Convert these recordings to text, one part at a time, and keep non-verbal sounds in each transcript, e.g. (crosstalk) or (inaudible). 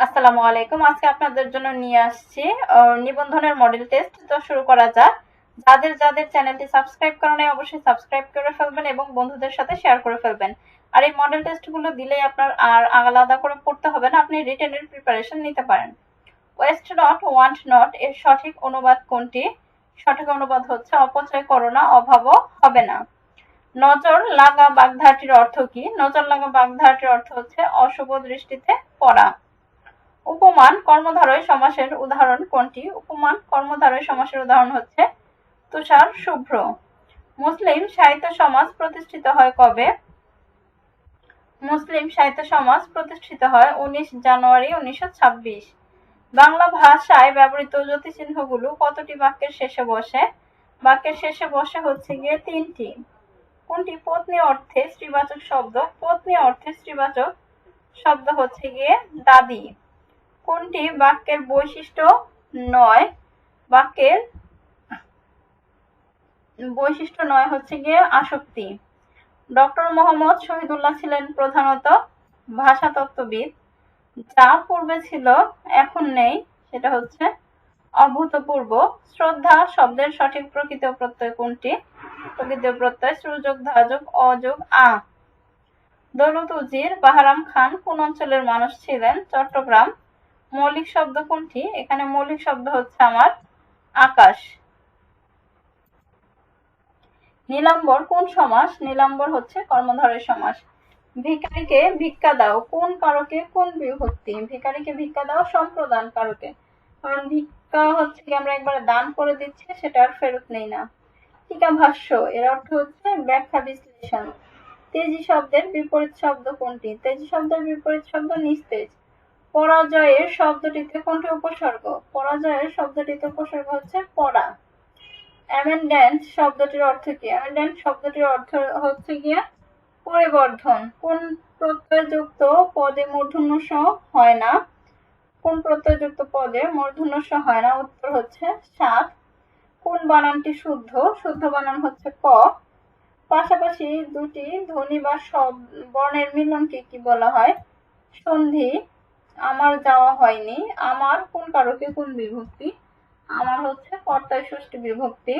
আসসালামু আলাইকুম। আজকে আপনাদের জন্য নিয়ে আসছি নিবন্ধনের মডেল টেস্ট তো শুরু করা যাক। যাদের যাদের চ্যানেলটি সাবস্ক্রাইব করা নাই, অবশ্যই সাবস্ক্রাইব করে ফেলবেন এবং বন্ধুদের সাথে শেয়ার করে ফেলবেন। আর এই মডেল টেস্টগুলো দিলেই আপনার আর আলাদা করে পড়তে হবে না, আপনি রিটেনের প্রিপারেশন নিতে পারেন। ওয়েস্ট নট ওয়ান্ট নট এর সঠিক অনুবাদ কোনটি? সঠিক অনুবাদ হচ্ছে, অপচয় করো না, অভাবও হবে না। নজর লাগা বাগধারাটির অর্থ কি? নজর লাগা বাগধারাটির অর্থ হচ্ছে, অশুভ দৃষ্টিতে পড়া। উপমান কর্মধারয় সমাসের উদাহরণ কোনটি? উপমান কর্মধারয় সমাসের উদাহরণ হচ্ছে তুষার শুভ্র। মুসলিম সাহিত্য সমাজ প্রতিষ্ঠিত হয় কবে? মুসলিম সাহিত্য সমাজ প্রতিষ্ঠিত হয় উনিশ জানুয়ারি উনিশশো ছাব্বিশ। বাংলা ভাষায় ব্যবহৃত জ্যোতিচিহ্নগুলো কতটি বাক্যের শেষে বসে? বাক্যের শেষে বসে হচ্ছে গিয়ে তিনটি। কোনটি? পত্নী অর্থে স্ত্রীবাচক শব্দ। পত্নী অর্থে স্ত্রীবাচক শব্দ হচ্ছে গিয়ে দাদি। কোনটি বাক্যের বৈশিষ্ট্য নয়? বাক্যের বৈশিষ্ট্য নয় হচ্ছে গিয়ে আসক্তি। ডক্টর মোহাম্মদ শহীদুল্লাহ ছিলেন প্রধানত ভাষাতত্ত্ববিদ। যা পূর্বে ছিল, এখন নেই। সেটা হচ্ছে অভূতপূর্ব। শ্রদ্ধা শব্দের সঠিক প্রকৃত প্রত্যয় কোনটি? প্রকৃত প্রত্যয় সুযোগ ধাযোগ অযোগ, আ। দৌলত উজির বাহারাম খান কোন অঞ্চলের মানুষ ছিলেন? চট্টগ্রাম। মৌলিক শব্দ কোনটি? এখানে মৌলিক শব্দ হচ্ছে আমার আকাশ। নীলাম্বর কোন সমাস? নীলাম্বর হচ্ছে কর্মধারয় সমাস। ভিখারিকে ভিক্ষা দাও। কোন কারকে? কোন বিভক্তি? ভিখারিকে ভিক্ষা দাও, সম্প্রদান কারকে। কারণ ভিক্ষা হচ্ছে কি, আমরা একবারে দান করে দিচ্ছি, সেটা আর ফেরত নেই না। টিকা ভাষ্য, এর অর্থ হচ্ছে ব্যাখ্যা বিশ্লেষণ। তেজি শব্দের বিপরীত শব্দ কোনটি? তেজি শব্দের বিপরীত শব্দ নিস্তেজ। পরাজয়ের শব্দটিতে কোনটি উপসর্গ? পরাজয়ের শব্দটিতে উপসর্গ হচ্ছে পরা অ্যামেন্ডেন্স শব্দটির অর্থ কি? অ্যামেন্ডেন্স শব্দটির অর্থ হচ্ছে গিয়ে পরিবর্ধন। কোন প্রত্যয়যুক্ত পদে মূর্ধন্য স হয় না? কোন প্রত্যয়যুক্ত পদে মূর্ধন্য স হয় না? উত্তর হচ্ছে সাত। কোন বানানটি শুদ্ধ? শুদ্ধ বানান হচ্ছে ক। পাশাপাশি দুটি ধ্বনি বা বর্ণের মিলনকে কি বলা হয়? সন্ধি। আমার যাওয়া হয়নি। আমার কোন কারকে কোন বিভক্তি? আমার হচ্ছে কর্তায় ষষ্ঠী বিভক্তি।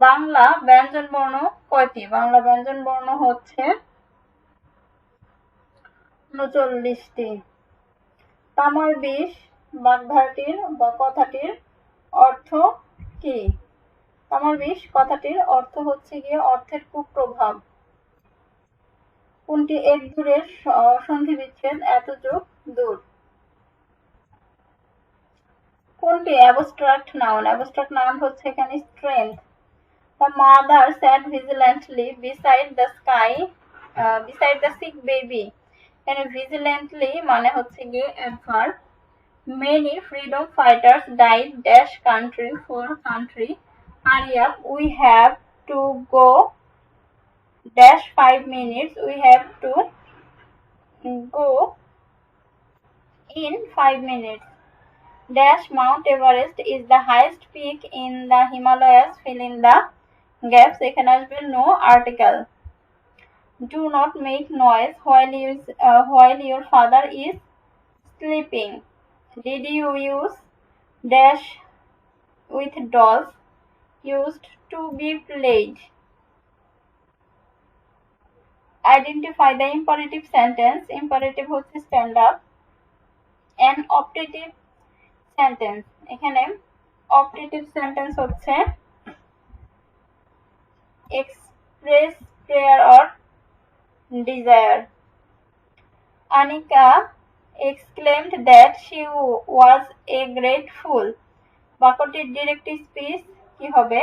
বাংলা ব্যঞ্জন বর্ণ কয়টি? বাংলা ব্যঞ্জন বর্ণ হচ্ছে উনচল্লিশটি। তামার বিষ বাগধারাটির বা কথাটির অর্থ কি? তামার বিষ কথাটির অর্থ হচ্ছে গিয়ে অর্থের কুপ্রভাব। কোনটি এক দূরের সন্ধি বিচ্ছেদ এত যোগ দূর? কোনটি? Abstract noun. অ্যাবস্ট্রাক্ট নাউন হচ্ছে এখানে strength the mother sat vigilantly beside the sky beside the sick baby এখানে ভিজিল্যান্টলি মানে হচ্ছে গিয়ে অ্যাডভার many freedom fighters die dash country for country area we have to go dash five minutes we have to go in five minutes Dash Mount Everest is the highest peak in the Himalayas. Fill in the gaps. এখানে আসবে no article. Do not make noise while you uh, while your father is sleeping. Did you use dash with dolls used to be played? Identify the imperative sentence. Imperative হচ্ছে stand up. An optative sentence এখানে operative sentence হচ্ছে express prayer or desire Anika exclaimed that she was a great fool বাক্যটির direct speech কি হবে?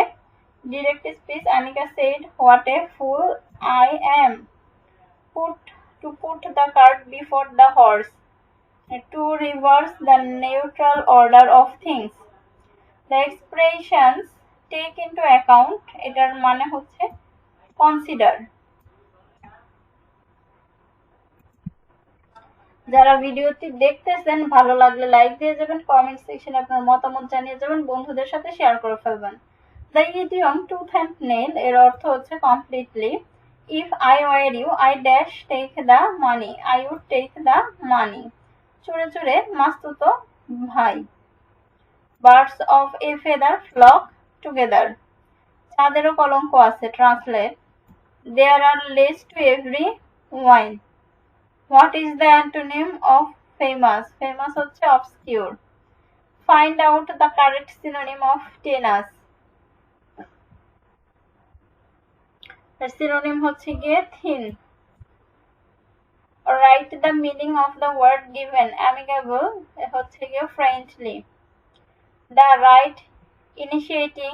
Direct speech Anika said what a fool I am put to put the cart before the horse to reverse the neutral order of things. The expressions take into account, এটার মানে হচ্ছে consider. যারা ভিডিওটি দেখতেছেন, ভালো লাগলে লাইক দিয়ে যাবেন কমেন্ট সেকশনে আপনার মতামত জানিয়ে যাবেন, বন্ধুদের সাথে শেয়ার করে ফেলবেন the idiom tooth and nail এর অর্থ হচ্ছে completely if I were you I dash take the money I would take the money চুরে চুরে মাস্তুতো ভাই। Birds of a feather flock together. চাঁদেরও কলঙ্ক আছে, translate. There are lees to every wine what is the antonym of famous famous হচ্ছে obscure find out the correct synonym of tenuous synonym হচ্ছে গিয়ে thin right the meaning of the word given amicable হচ্ছে গিয়ে friendly the right initiating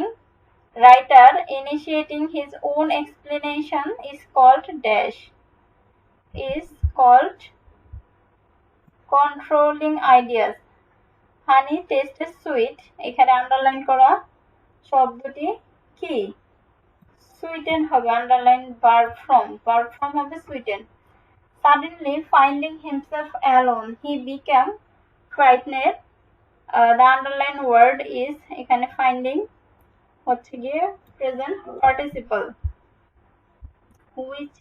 writer initiating his own explanation is called dash is called controlling ideas honey tastes sweet এখানে underline করা শব্দটি কি sweeten হবে underline verb from verb from হবে sweeten suddenly finding himself alone he became frightened. Uh, the underlined word is এখানে finding হচ্ছে গিয়ে present participle which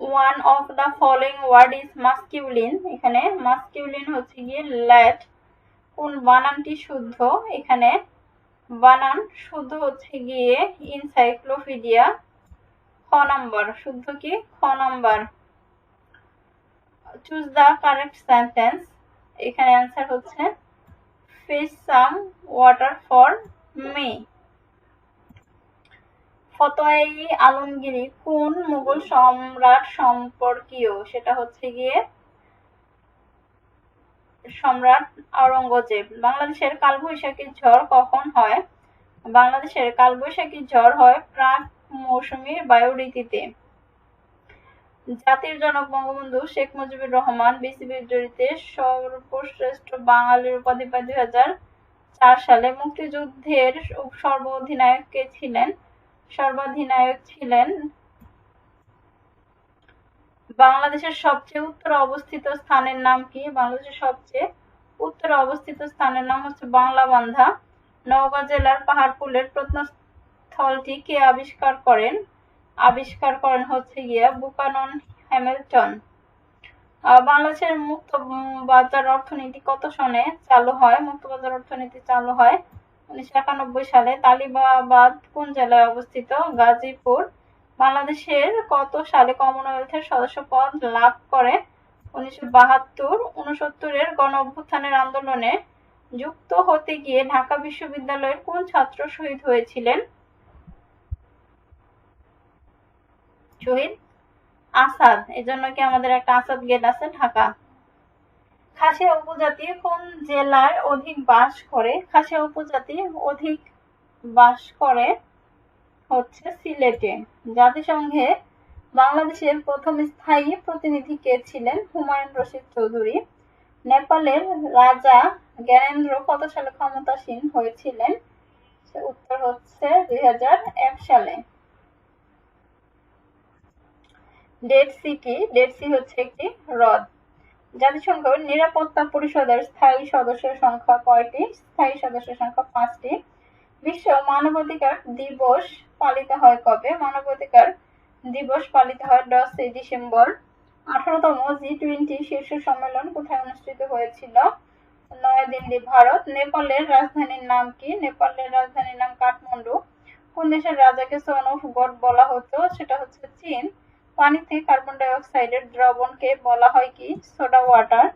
one of the following word is masculine এখানে masculine হচ্ছে গিয়ে ল্যাট কোন বানানটি শুদ্ধ? এখানে বানান শুদ্ধ হচ্ছে গিয়ে ইনসাইক্লোপিডিয়া খ নাম্বার শুদ্ধ কি? খ number choose the correct sentence এখানে অ্যান্সার হচ্ছে fish some water for me Fatawa Alamgiri, কোন মুঘল সম্রাট সম্পর্কীয়? সেটা হচ্ছে গিয়ে সম্রাট আওরঙ্গজেব। বাংলাদেশের কালবৈশাখী ঝড় কখন হয়? বাংলাদেশের কালবৈশাখী ঝড় হয় প্রাক মৌসুমী বায়ু রীতিতে জাতির জনক বঙ্গবন্ধু শেখ মুজিবুর রহমান, বিসিবির জড়িতে সর্বশ্রেষ্ঠ বাঙালির উপাধি পায় দুই হাজার চার সালে মুক্তিযুদ্ধের সর্ব অধিনায়ক কে ছিলেন, সর্বাধিনায়ক ছিলেন বাংলাদেশের সবচেয়ে উত্তরে অবস্থিত স্থানের নাম কি? বাংলাদেশের সবচেয়ে উত্তরে অবস্থিত স্থানের নাম হচ্ছে বাংলা বান্ধা। নওগাঁ জেলার পাহাড়পুলের প্রত্নস্থলটি কে আবিষ্কার করেন? আবিষ্কার করেন হচ্ছে গিয়া বুকানন হ্যামিল্টন। বাংলাদেশের মুক্ত বাজার অর্থনীতি কত সনে চালু হয়? মুক্ত বাজার অর্থনীতি চালু হয় উনিশশো একানব্বই সালে তালিবাবাদ কোন জেলায় অবস্থিত? গাজীপুর। বাংলাদেশের কত সালে কমনওয়েলথের সদস্য পদ লাভ করে? উনিশশো বাহাত্তর উনসত্তরের গণ অভ্যুত্থানের আন্দোলনে যুক্ত হতে গিয়ে ঢাকা বিশ্ববিদ্যালয়ের কোন ছাত্র শহীদ হয়েছিলেন? শহীদ আসাদ। এজন্য কি আমাদের একটা আসাদ গেট আছে ঢাকা? খাসিয়া উপজাতি কোন জেলার অধিক বাস করে? খাসিয়া উপজাতি অধিক বাস করে হচ্ছে সিলেটে। জাতিসংঘে বাংলাদেশের প্রথম স্থায়ী প্রতিনিধি কে ছিলেন হুমায়ুন রশিদ চৌধুরী? নেপালের রাজা জ্ঞানেন্দ্র কত সালে ক্ষমতাসীন হয়েছিলেন? উত্তর হচ্ছে দুই হাজার এক সালে। ডেড সি কি? ডেড সি হচ্ছে একটি হ্রদ। জাতিসংঘ নিরাপত্তা পরিষদের স্থায়ী সদস্যের সংখ্যা কয়টি? স্থায়ী সদস্যের সংখ্যা পাঁচটি। বিশ্ব মানবাধিকার দিবস পালিত হয় কবে? মানবাধিকার দিবস পালিত হয় দশই ডিসেম্বর। আঠারোতম জি টোয়েন্টি শীর্ষ সম্মেলন কোথায় অনুষ্ঠিত হয়েছিল? নয়াদিল্লি ভারত। নেপালের রাজধানীর নাম কি? নেপালের রাজধানীর নাম কাঠমান্ডু। কোন দেশের রাজাকে সন অফ গড বলা হতো? সেটা হচ্ছে চীন। পানিতে কার্বন ডাই অক্সাইডের দ্রবণকে বলা হয় কি? সোডা ওয়াটার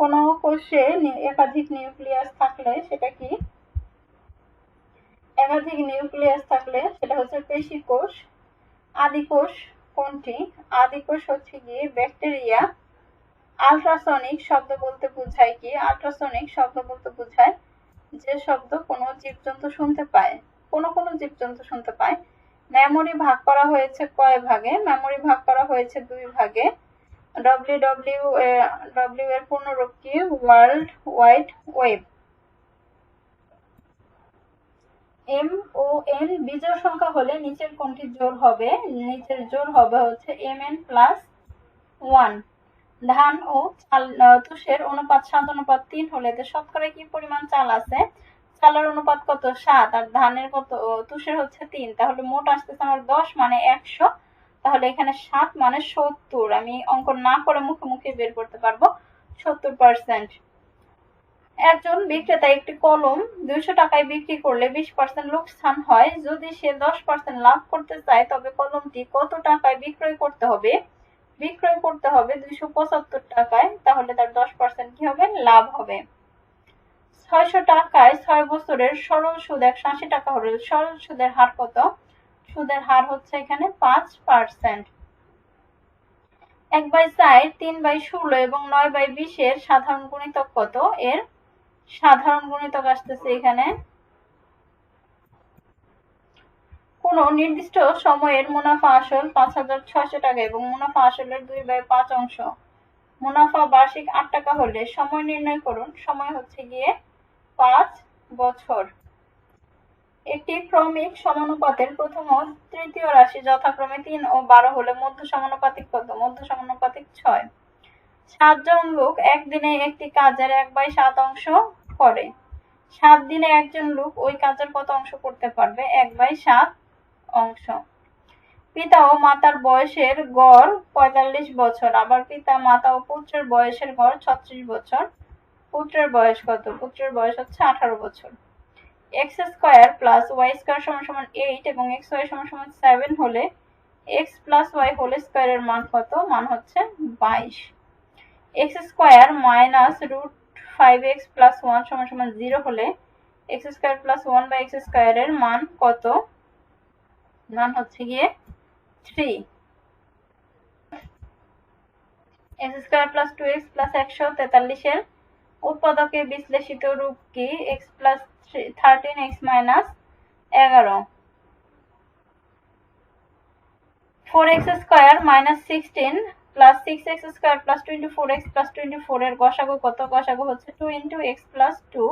কোনো কোষে একাধিক নিউক্লিয়াস থাকলে সেটা কি? একাধিক নিউক্লিয়াস থাকলে সেটা হচ্ছে পেশি কোষ। আদিকোষ কোনটি? আদিকোষ হচ্ছে গিয়ে ব্যাকটেরিয়া আলট্রাসনিক শব্দ বলতে বোঝায় কি? আলট্রাসনিক শব্দ বলতে বোঝায় যে শব্দ কোনো জীবজন্তু শুনতে পায়। কোনো কোনো জীবজন্তু শুনতে পায়। মেমোরি ভাগ করা হয়েছে কয় ভাগে? মেমোরি ভাগ করা হয়েছে দুই ভাগে। ডব্লিউ ডব্লিউ ডব্লিউ এর পূর্ণরূপ কি? ওয়ার্ল্ড ওয়াইড ওয়েব এম ও এন বিজোড় সংখ্যা হলে নিচের কোনটি জোর হবে? নিচের জোর হবে হচ্ছে এম এন প্লাস ওয়ান ধান ও চাল তুষের অনুপাত সাত, অনুপাত তিন হলে শতকরা কি পরিমাণ চাল আছে? চালের অনুপাত কত? সাত। আর ধানের কত? তুষের হচ্ছে তিন। তাহলে মোট আসতেছে আমার দশ মানে একশো। তাহলে এখানে সাত মানে সত্তর। আমি অঙ্ক না করে মুখে মুখে বের করতে পারব। সত্তর পার্সেন্ট একজন বিক্রেতা একটি কলম দুইশো টাকায় বিক্রি করলে বিশ পার্সেন্ট লোকসান হয়। যদি সে দশ পার্সেন্ট লাভ করতে চায়, তবে কলমটি কত টাকায় বিক্রয় করতে হবে? বিক্রয় করতে হবে দুইশো পঁচাত্তর টাকায়। তাহলে তার দশ পার্সেন্ট কি হবে? লাভ হবে। ছয়শো টাকায় ছয় বছরের সরল সুদ একশো আশি টাকা হলে সরল সুদের হার কত? সুদের হার হচ্ছে এখানে পাঁচ পার্সেন্ট। এক বাই চার, তিন বাই ষোলো এবং নয় বাই বিশের সাধারণ গুণিতক কত? এর সাধারণ গুণিতক আসতেছে এখানে। কোন নির্দিষ্ট সময়ের মুনাফা আসল পাঁচ হাজার ছয়শো টাকা এবং মুনাফা আসলের দুই বাই পাঁচ অংশ। মুনাফা বার্ষিক আট টাকা হলে সময় নির্ণয় করুন। সময় হচ্ছে গিয়ে পাঁচ বছর। একটি ক্রমিক সমানুপাতের প্রথম ও তৃতীয় রাশি যথাক্রমে তিন ও বারো হলে মধ্য সমানুপাতিক কত মধ্য সমানুপাতিক ছয়। সাতজন লোক একদিনে একটি কাজের এক বাই সাত অংশ করে। সাত দিনে একজন লোক ওই কাজের কত অংশ করতে পারবে? এক বাই সাত অংশ। পিতা ও মাতার বয়সের গড় পঁয়তাল্লিশ বছর, আবার পিতা, মাতা ও পুত্রের বয়সের গড় ছত্রিশ বছর। পুত্রের বয়স কত? পুত্রের বয়স হচ্ছে আঠারো বছর। X square plus y square সমান সমান এইট এবং এক্স ওয়াই সমান সমান সেভেন হলে এক্স প্লাস ওয়াই হোল স্কোয়ারের মান কত? মান হচ্ছে বাইশ। X square minus root five x plus one সমান সমান জিরো হলে x square plus one by x স্কোয়ারের মান কত? মান হচ্ছে গিয়ে three x square plus two x plus একশো তেতাল্লিশের উৎপাদকে বিশ্লেষিত রূপ কি? X plus thirteen x minus এগারো। Four x square minus sixteen plus six x square plus twenty four x plus twenty four এর গসাগু কত? গসাগু হচ্ছে two into x plus two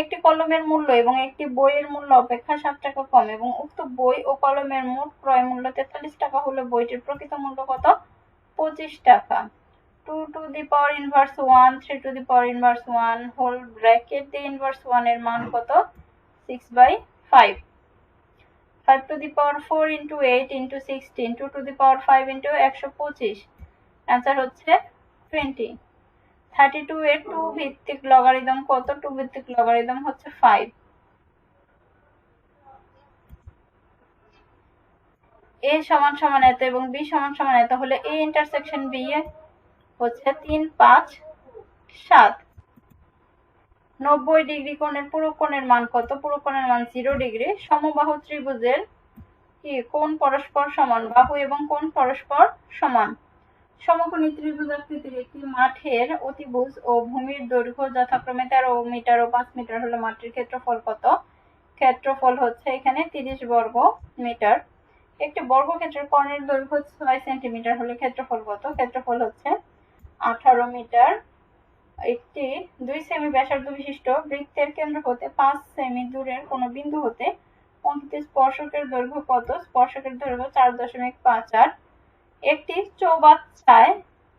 একটি কলমের মূল্য এবং একটি বইয়ের মূল্য অপেক্ষা সাত টাকা কম এবং উক্ত বই ও কলমের মোট ক্রয় মূল্য তেতাল্লিশ টাকা হলে বইটির প্রকৃত মূল্য কত? পঁচিশ টাকা। Two to the power inverse one three to the power inverse one whole bracket the inverse ওয়ানের মান কত? Six by five five to the power four into eight into sixteen two to the power five into একশো পঁচিশ। Answer হচ্ছে twenty thirty two এর two ভিত্তিক logarithm কত? Two ভিত্তিক লগারিদম হচ্ছে ফাইভ এ সমান সমান এত এবং বি সমান সমান এত হলে এ ইন্টারসেকশন বি এ হচ্ছে তিন, পাঁচ, সাত। নব্বই ডিগ্রি কোণের পুরো কোণের মান কত? পুরো কোণের মান জিরো ডিগ্রি। সমবাহু ত্রিভুজের কি? কোণ পরস্পর সমান, বাহু এবং কোণ পরস্পর সমান। সমকোণী ত্রিভুজাকৃতির একটি মাঠের অতিভুজ ও ভূমির দৈর্ঘ্য যথাক্রমে তেরো মিটার ও পাঁচ মিটার হলে মাঠটির ক্ষেত্রফল কত? ক্ষেত্রফল হচ্ছে এখানে তিরিশ বর্গ মিটার। একটি বর্গক্ষেত্রের কর্ণের দৈর্ঘ্য ছয় সেন্টিমিটার হলে ক্ষেত্রফল কত? ক্ষেত্রফল হচ্ছে আঠারো মিটার, একটি দুই সেমি ব্যাসার্ধ বিশিষ্ট বৃত্তের কেন্দ্র হতে পাঁচ সেমি দূরের কোনো বিন্দু হতে অঙ্কিত স্পর্শকের দৈর্ঘ্য কত? স্পর্শকের দৈর্ঘ্য চার দশমিক পাঁচ আট। একটি চৌবাচ্চায়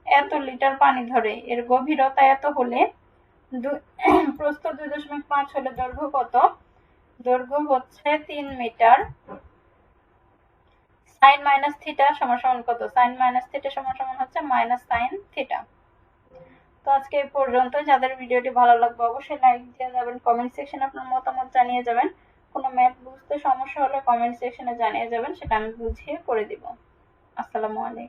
এত লিটার পানি ধরে, এর গভীরতা এত হলে (clears throat) প্রস্থ দুই দশমিক পাঁচ হলে দৈর্ঘ্য কত? দৈর্ঘ্য হচ্ছে তিন মিটার। সাইন মাইনাস থিটা সমান সমান কত? সাইন মাইনাস থিটা সমান সমান হচ্ছে মাইনাস সাইন থিটা। তো আজকে এই পর্যন্ত যাদের ভিডিওটি ভালো লাগবে অবশ্যই লাইক দিয়ে যাবেন কমেন্ট সেকশনে আপনার মতামত জানিয়ে যাবেন। কোনো ম্যাথ বুঝতে সমস্যা হলে কমেন্ট সেকশনে জানিয়ে যাবেন, সেটা আমি বুঝিয়ে করে দিব। আসসালামু আলাইকুম।